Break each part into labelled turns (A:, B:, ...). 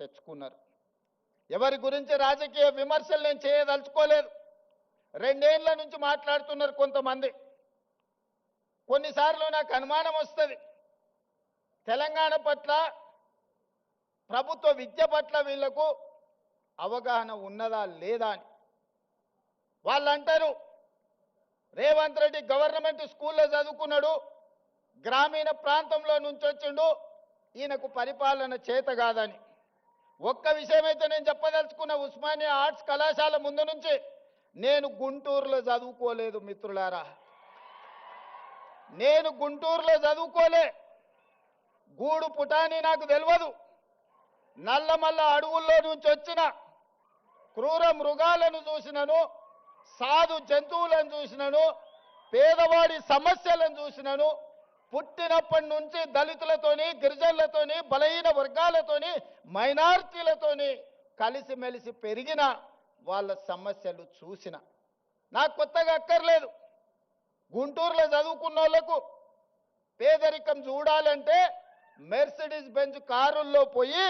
A: తెచ్చుకున్నారు. ఎవరి గురించి రాజకీయ విమర్శలు నేను చేయదలుచుకోలేదు. రెండేళ్ళ నుంచి మాట్లాడుతున్నారు కొంతమంది. కొన్నిసార్లు నాకు అనుమానం వస్తుంది. తెలంగాణ పట్ల ప్రభుత్వ విద్య పట్ల వీళ్ళకు అవగాహన ఉన్నదా లేదా అని. వాళ్ళు అంటారు రేవంత్ రెడ్డి గవర్నమెంట్ స్కూల్లో చదువుకున్నాడు గ్రామీణ ప్రాంతంలో నుంచి వచ్చిండు ఈయనకు పరిపాలన చేత కాదని. ఒక్క విషయమైతే నేను చెప్పదలుచుకున్న ఉస్మానియా ఆర్ట్స్ కళాశాల ముందు నుంచి నేను గుంటూరులో చదువుకోలేదు మిత్రులారా. నేను గుంటూరులో చదువుకోలే. గూడు పుటాని నాకు తెలియదు నల్లమల్ల అడవుల్లో నుంచి వచ్చిన క్రూర మృగాలను చూసినను సాధు జంతువులను చూసినను పేదవాడి సమస్యలను చూసినను పుట్టినప్పటి నుంచి దళితులతోని గిరిజనులతోని బలహీన వర్గాలతోని మైనార్టీలతోని కలిసిమెలిసి పెరిగిన వాళ్ళ సమస్యలు చూసిన. నాకు కొత్తగా అక్కర్లేదు. గుంటూరులో చదువుకున్న వాళ్ళకు పేదరికం చూడాలంటే మెర్సిడీస్ బెంజ్ కారుల్లో పోయి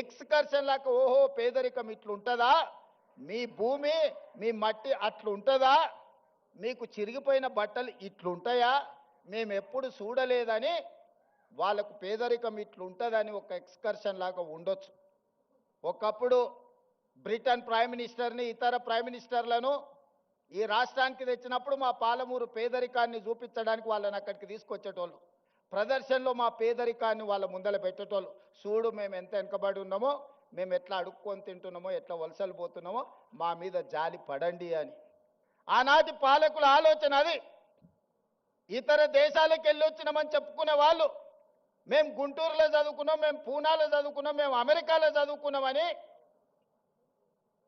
A: ఎక్స్కర్షన్ లాగా ఓహో పేదరికం ఇట్లుంటుందా? మీ భూమి మీ మట్టి అట్లుంటుందా? మీకు చిరిగిపోయిన బట్టలు ఇట్లుంటాయా? మేము ఎప్పుడు చూడలేదని వాళ్ళకు పేదరికం ఇట్లుంటుందని ఒక ఎక్స్కర్షన్ లాగా ఉండొచ్చు. ఒకప్పుడు బ్రిటన్ ప్రైమ్ మినిస్టర్ని ఇతర ప్రైమ్ మినిస్టర్లను ఈ రాష్ట్రానికి తెచ్చినప్పుడు మా పాలమూరు పేదరికాన్ని చూపించడానికి వాళ్ళని అక్కడికి తీసుకొచ్చేటోళ్ళు. ప్రదర్శనలో మా పేదరికాన్ని వాళ్ళ ముందల పెట్టేటోళ్ళు. చూడు మేము ఎంత వెనకబడి ఉన్నామో మేము ఎట్లా అడుక్కొని తింటున్నామో ఎట్లా వలసలు పోతున్నామో మా మీద జాలి పడండి అని. ఆనాటి పాలకుల ఆలోచన అది. ఇతర దేశాలకు వెళ్ళొచ్చినామని చెప్పుకునే వాళ్ళు మేము గుంటూరులో చదువుకున్నాం మేము పూనాలో చదువుకున్నాం మేము అమెరికాలో చదువుకున్నామని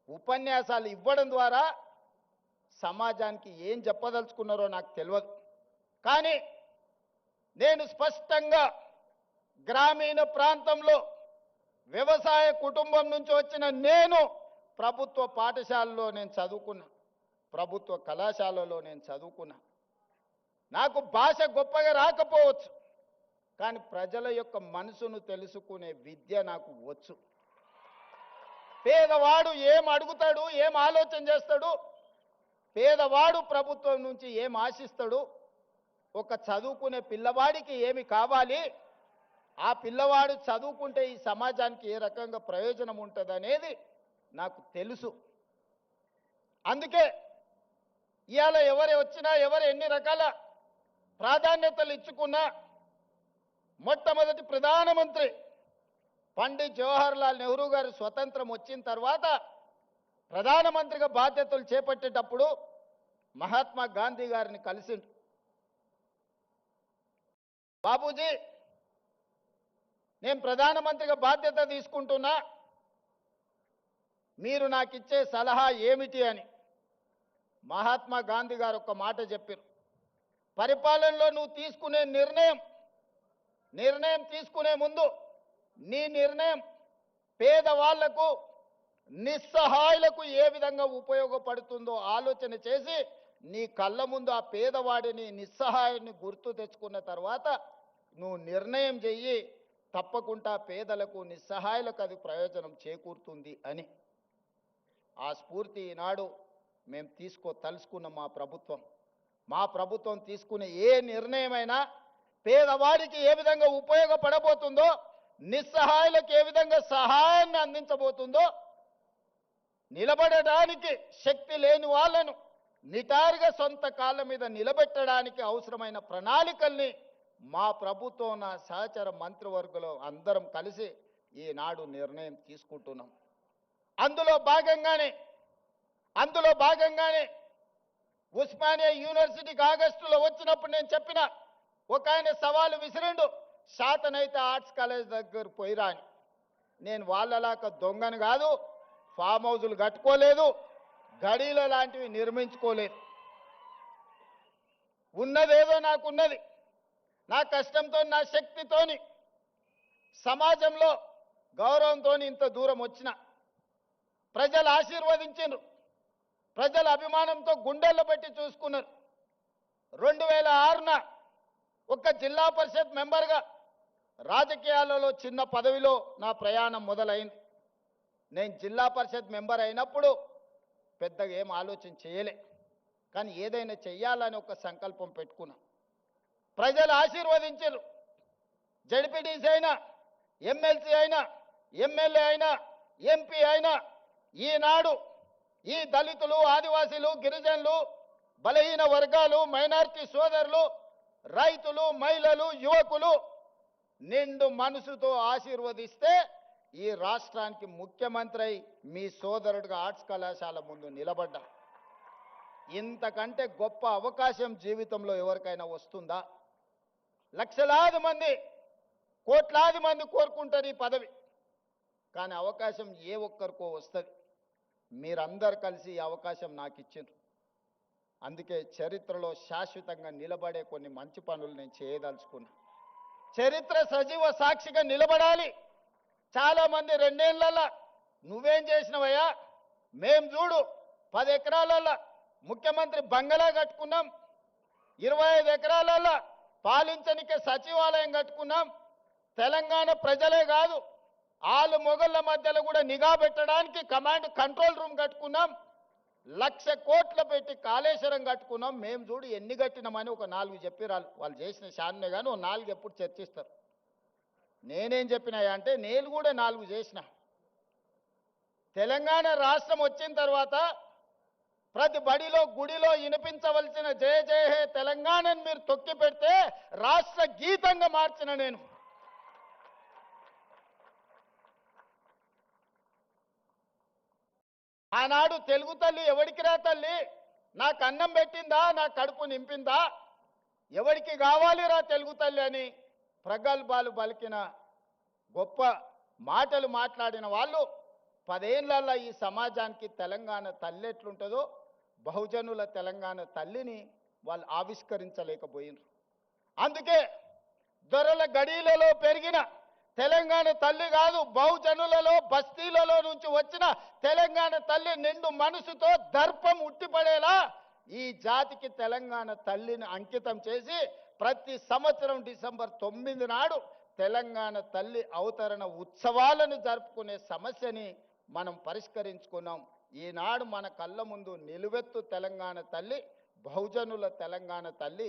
A: ఉపన్యాసాలు ఇవ్వడం ద్వారా సమాజానికి ఏం చెప్పదలుచుకున్నారో నాకు తెలియదు కానీ నేను స్పష్టంగా గ్రామీణ ప్రాంతంలో వ్యవసాయ కుటుంబం నుంచి వచ్చిన నేను ప్రభుత్వ పాఠశాలలో నేను చదువుకున్నా ప్రభుత్వ కళాశాలలో నేను చదువుకున్నా. నాకు భాష గొప్పగా రాకపోవచ్చు. కానీ ప్రజల యొక్క మనసును తెలుసుకునే విద్య నాకు వచ్చు. పేదవాడు ఏం అడుగుతాడు ఏం ఆలోచన చేస్తాడు పేదవాడు ప్రభుత్వం నుంచి ఏం ఆశిస్తాడు ఒక చదువుకునే పిల్లవాడికి ఏమి కావాలి ఆ పిల్లవాడు చదువుకుంటే ఈ సమాజానికి ఏ రకంగా ప్రయోజనం ఉంటుంది అనేది నాకు తెలుసు. అందుకే ఇవాళ ఎవరు వచ్చినా ఎవరు ఎన్ని రకాల ప్రాధాన్యతలు ఇచ్చుకున్న మొట్టమొదటి ప్రధానమంత్రి పండిత్ జవహర్లాల్ నెహ్రూ గారు స్వతంత్రం వచ్చిన తర్వాత ప్రధానమంత్రిగా బాధ్యతలు చేపట్టేటప్పుడు మహాత్మా గాంధీ గారిని కలిసిండు. బాబూజీ నేను ప్రధానమంత్రిగా బాధ్యత తీసుకుంటున్నా మీరు నాకు ఇచ్చే సలహా ఏమిటి అని మహాత్మా గాంధీ గారు ఒక మాట చెప్పారు. పరిపాలనలో నువ్వు తీసుకునే నిర్ణయం నిర్ణయం తీసుకునే ముందు నీ నిర్ణయం పేదవాళ్ళకు నిస్సహాయులకు ఏ విధంగా ఉపయోగపడుతుందో ఆలోచన చేసి నీ కళ్ళ ముందు ఆ పేదవాడిని నిస్సహాయాన్ని గుర్తు తెచ్చుకున్న తర్వాత నువ్వు నిర్ణయం చెయ్యి. తప్పకుండా పేదలకు నిస్సహాయులకు అది ప్రయోజనం చేకూరుతుంది అని. ఆ స్ఫూర్తి ఈనాడు మేము తీసుకో తలుసుకున్న మా ప్రభుత్వం. మా ప్రభుత్వం తీసుకునే ఏ నిర్ణయమైనా పేదవాడికి ఏ విధంగా ఉపయోగపడబోతుందో నిస్సహాయులకు ఏ విధంగా సహాయాన్ని అందించబోతుందో నిలబడడానికి శక్తి లేని వాళ్ళను నిటారుగా సొంత కాళ్ళ మీద నిలబెట్టడానికి అవసరమైన ప్రణాళికల్ని మా ప్రభుత్వం నా సహచర మంత్రివర్గంలో అందరం కలిసి ఈనాడు నిర్ణయం తీసుకుంటున్నాం. అందులో భాగంగానే అందులో భాగంగానే ఉస్మానియా యూనివర్సిటీకి ఆగస్టులో వచ్చినప్పుడు నేను చెప్పిన ఒక ఆయన సవాలు విసిరిండు. శాతనైతే ఆర్ట్స్ కాలేజ్ దగ్గర పోయిరా అని నేను వాళ్ళలాక దొంగను కాదు ఫామ్ హౌజులు కట్టుకోలేదు గడీల లాంటివి నిర్మించుకోలేదు. ఉన్నదేదో నాకున్నది. నా కష్టంతో నా శక్తితోని సమాజంలో గౌరవంతో ఇంత దూరం వచ్చిన. ప్రజలు ఆశీర్వదించారు ప్రజల అభిమానంతో గుండెల్లో పెట్టి చూసుకున్నారు. రెండు వేల ఆరున ఒక జిల్లా పరిషత్ మెంబర్గా రాజకీయాలలో చిన్న పదవిలో నా ప్రయాణం మొదలైంది. నేను జిల్లా పరిషత్ మెంబర్ అయినప్పుడు పెద్దగా ఏం ఆలోచన చేయలే. కానీ ఏదైనా చెయ్యాలని ఒక సంకల్పం పెట్టుకున్నా. ప్రజలు ఆశీర్వదించారు. జడ్పీటీసీ అయినా ఎమ్మెల్సీ అయినా ఎమ్మెల్యే అయినా ఎంపీ అయినా ఈనాడు ఈ దళితులు ఆదివాసీలు గిరిజనులు బలహీన వర్గాలు మైనార్టీ సోదరులు రైతులు మహిళలు యువకులు నిండు మనసుతో ఆశీర్వదిస్తే ఈ రాష్ట్రానికి ముఖ్యమంత్రి మీ సోదరుడిగా ఆర్ట్స్ కళాశాల ముందు నిలబడ్డా. ఇంతకంటే గొప్ప అవకాశం జీవితంలో ఎవరికైనా వస్తుందా? లక్షలాది మంది కోట్లాది మంది కోరుకుంటారు ఈ పదవి. కానీ అవకాశం ఏ ఒక్కరికో వస్తుంది. మీరందరు కలిసి ఈ అవకాశం నాకు ఇచ్చిండ్రు అందుకే చరిత్రలో శాశ్వతంగా నిలబడే కొన్ని మంచి పనులు నేను చేయదలుచుకున్నా. చరిత్ర సజీవ సాక్షిగా నిలబడాలి. చాలామంది రెండేళ్ళలో నువ్వేం చేసినవయ్యా? మేం చూడు. పది ఎకరాలలో ముఖ్యమంత్రి బంగళా కట్టుకున్నాం. ఇరవై ఐదు ఎకరాలలో పాలించనికే సచివాలయం కట్టుకున్నాం. తెలంగాణ ప్రజలే కాదు. ఆలు మొగళ్ళ మధ్యలో కూడా నిఘా పెట్టడానికి కమాండ్ కంట్రోల్ రూమ్ కట్టుకున్నాం. లక్ష కోట్ల పెట్టి కాళేశ్వరం కట్టుకున్నాం. మేము చూడు ఎన్ని కట్టినామని ఒక నాలుగు చెప్పిరాలు వాళ్ళు చేసిన శాన్నే కానీ ఒక నాలుగు ఎప్పుడు చర్చిస్తారు. నేనేం చెప్పినాయా అంటే నేను కూడా నాలుగు చేసిన. తెలంగాణ రాష్ట్రం వచ్చిన తర్వాత ప్రతి బడిలో గుడిలో వినిపించవలసిన జయ జయ హే తెలంగాణని మీరు తొక్కి పెడితే రాష్ట్ర గీతంగా మార్చిన నేను. ఆనాడు తెలుగు తల్లి ఎవడికి రా తల్లి? నాకు అన్నం పెట్టిందా? నా కడుపు నింపిందా? ఎవడికి కావాలిరా తెలుగు తల్లి అని ప్రగల్భాలు పలికిన గొప్ప మాటలు మాట్లాడిన వాళ్ళు పదేళ్ళలో ఈ సమాజానికి తెలంగాణ తల్లి ఎట్లుంటుందో బహుజనుల తెలంగాణ తల్లిని వాళ్ళు ఆవిష్కరించలేకపోయినారు అందుకే దొరల గడీలలో పెరిగిన తెలంగాణ తల్లి కాదు బహుజనులలో బస్తీలలో నుంచి వచ్చిన తెలంగాణ తల్లి నిండు మనసుతో దర్పం ఉట్టిపడేలా ఈ జాతికి తెలంగాణ తల్లిని అంకితం చేసి ప్రతి సంవత్సరం డిసెంబర్ తొమ్మిది నాడు తెలంగాణ తల్లి అవతరణ ఉత్సవాలను జరుపుకునే సమస్యని మనం పరిష్కరించుకున్నాం. ఈనాడు మన కళ్ళ ముందు నిలువెత్తు తెలంగాణ తల్లి బహుజనుల తెలంగాణ తల్లి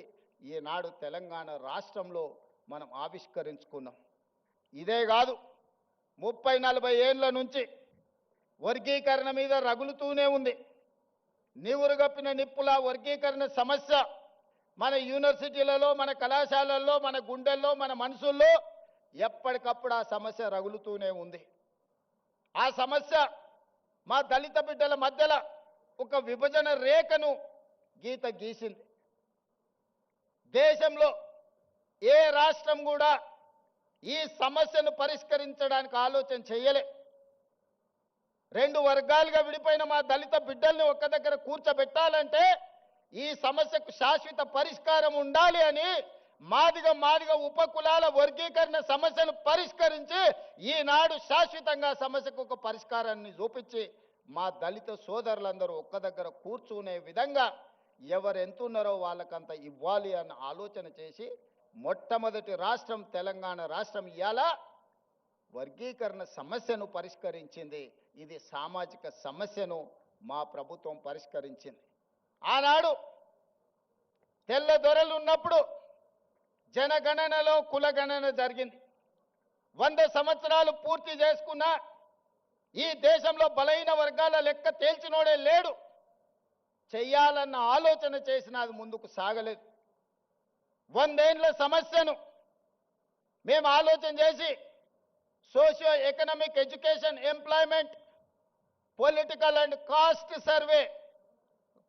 A: ఈనాడు తెలంగాణ రాష్ట్రంలో మనం ఆవిష్కరించుకున్నాం. ఇదే కాదు ముప్పై నలభై ఏళ్ళ నుంచి వర్గీకరణ మీద రగులుతూనే ఉంది. నీవురుగప్పిన నిప్పుల వర్గీకరణ సమస్య మన యూనివర్సిటీలలో మన కళాశాలల్లో మన గుండెల్లో మన మనసుల్లో ఎప్పటికప్పుడు ఆ సమస్య రగులుతూనే ఉంది. ఆ సమస్య మా దళిత బిడ్డల మధ్యలో ఒక విభజన రేఖను గీత గీసింది. దేశంలో ఏ రాష్ట్రం కూడా ఈ సమస్యను పరిష్కరించడానికి ఆలోచన చేయలే. రెండు వర్గాలుగా విడిపోయిన మా దళిత బిడ్డల్ని ఒక్క దగ్గర కూర్చోబెట్టాలంటే ఈ సమస్యకు శాశ్వత పరిష్కారం ఉండాలి అని మాదిగా మాదిగా ఉపకులాల వర్గీకరణ సమస్యను పరిష్కరించి ఈనాడు శాశ్వతంగా సమస్యకు ఒక పరిష్కారాన్ని చూపించి మా దళిత సోదరులందరూ ఒక్క దగ్గర కూర్చునే విధంగా ఎవరు ఎంతున్నారో వాళ్ళకంత ఇవ్వాలి అన్న ఆలోచన చేసి మొట్టమొదటి రాష్ట్రం తెలంగాణ రాష్ట్రం ఇవాళ వర్గీకరణ సమస్యను పరిష్కరించింది. ఇది సామాజిక సమస్యను మా ప్రభుత్వం పరిష్కరించింది. ఆనాడు తెల్ల దొరలు ఉన్నప్పుడు జనగణనలో కులగణన జరిగింది. వంద సంవత్సరాలు పూర్తి చేసుకున్న ఈ దేశంలో బలైన వర్గాల లెక్క తేల్చినోడే లేడు. చెయ్యాలన్న ఆలోచన చేసిన అది ముందుకు సాగలేదు. వందేండ్ల సమస్యను మేము ఆలోచన చేసి socio economic education employment political and caste survey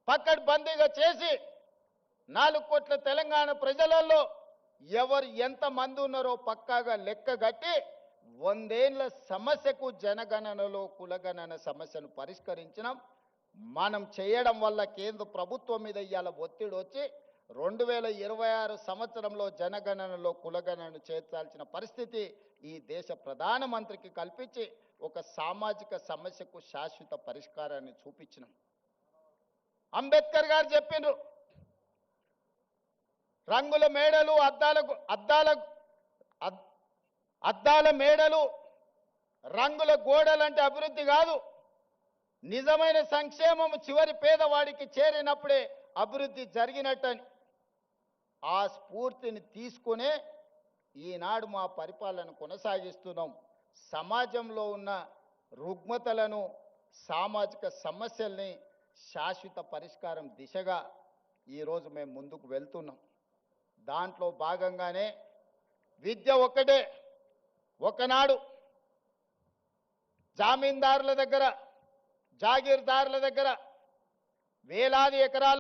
A: పక్కడ్బందీగా చేసి నాలుగు కోట్ల తెలంగాణ ప్రజలలో ఎవరు ఎంత మంది ఉన్నారో పక్కాగా లెక్క కట్టి వందేళ్ళ సమస్యకు జనగణనలో కులగణన సమస్యను పరిష్కరించినాం. మనం చేయడం వల్ల కేంద్ర ప్రభుత్వం మీద ఇవాళ ఒత్తిడి వచ్చి రెండు వేల ఇరవై ఆరు సంవత్సరంలో జనగణనలో కులగణనను చేర్చాల్సిన పరిస్థితి ఈ దేశ ప్రధానమంత్రికి కల్పించి ఒక సామాజిక సమస్యకు శాశ్వత పరిష్కారాన్ని చూపించినాం. అంబేద్కర్ గారు చెప్పిండ్రు రంగుల మేడలు అద్దాలకు అద్దాల అద్దాల మేడలు రంగుల గోడలంటే అభివృద్ధి కాదు. నిజమైన సంక్షేమం చివరి పేదవాడికి చేరినప్పుడే అభివృద్ధి జరిగినట్టని ఆ స్ఫూర్తిని తీసుకునే ఈనాడు మా పరిపాలన కొనసాగిస్తున్నాం. సమాజంలో ఉన్న రుగ్మతలను సామాజిక సమస్యల్ని శాశ్వత పరిష్కారం దిశగా ఈరోజు మేము ముందుకు వెళ్తున్నాం. దాంట్లో భాగంగానే విద్య ఒక్కటే. ఒకనాడు జామీందారుల దగ్గర జాగీర్దారుల దగ్గర వేలాది ఎకరాలు